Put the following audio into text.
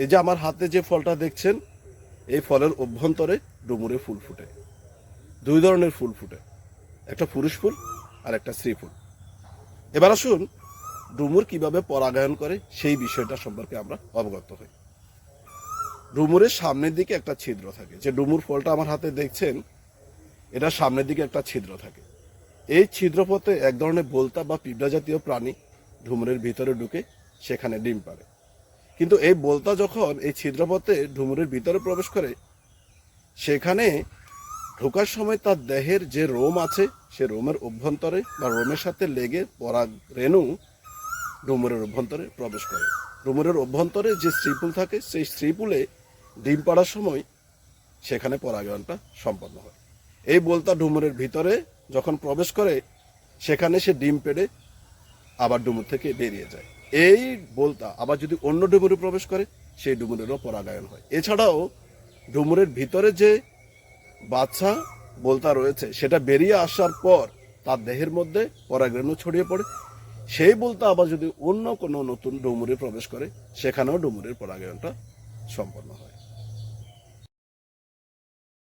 এই যে আমার হাতে যে ফলটা দেখছেন, এই ফলের অভ্যন্তরে ডুমুরে ফুল ফুটে। দুই ধরনের ফুল ফুটে। একটা পুরুষ ফুল আর একটা স্ত্রী ফুল। এবার আসুন, ডুমুর কীভাবে পরাগায়ন করে সেই বিষয়টা সম্পর্কে আমরা অবগত হই। ডুমুরের সামনের দিকে একটা ছিদ্র থাকে। যে ডুমুর ফলটা আমার হাতে দেখছেন এটা সামনের দিকে একটা ছিদ্র থাকে। এই ছিদ্রপথে এক ধরনের বলতা বা পিঁপড়া জাতীয় প্রাণী ডুমুরের ভিতরে ঢুকে সেখানে ডিম পারে কিন্তু এই বলতা যখন এই ছিদ্রপথে ডুমুরের ভিতরে প্রবেশ করে, সেখানে ঢোকার সময় তার দেহের যে রোম আছে, সে রোমের অভ্যন্তরে বা রোমের সাথে লেগে পরাগ রেণু ডুমুরের অভ্যন্তরে প্রবেশ করে। ডুমুরের অভ্যন্তরে যে স্ত্রীপুল থাকে, সেই স্ত্রীপুলে ডিম পাড়ার সময় সেখানে পরাগায়নটা সম্পন্ন হয়। এই বলতা ডুমুরের ভিতরে যখন প্রবেশ করে, সেখানে সে ডিম পেড়ে আবার ডুমুর থেকে বেরিয়ে যায়। এই বলতা আবার যদি অন্য ডুমুরে প্রবেশ করে, সেই ডুমুরেরও পরাগায়ন হয়। এছাড়াও ডুমুরের ভিতরে যে বাচ্চা বলতা রয়েছে, সেটা বেরিয়ে আসার পর তার দেহের মধ্যে পরাগরেণু ছড়িয়ে পড়ে। সেই বলতা আবার যদি অন্য কোনো নতুন ডুমুরে প্রবেশ করে, সেখানেও ডুমুরের পরাগায়নটা সম্পন্ন হয়।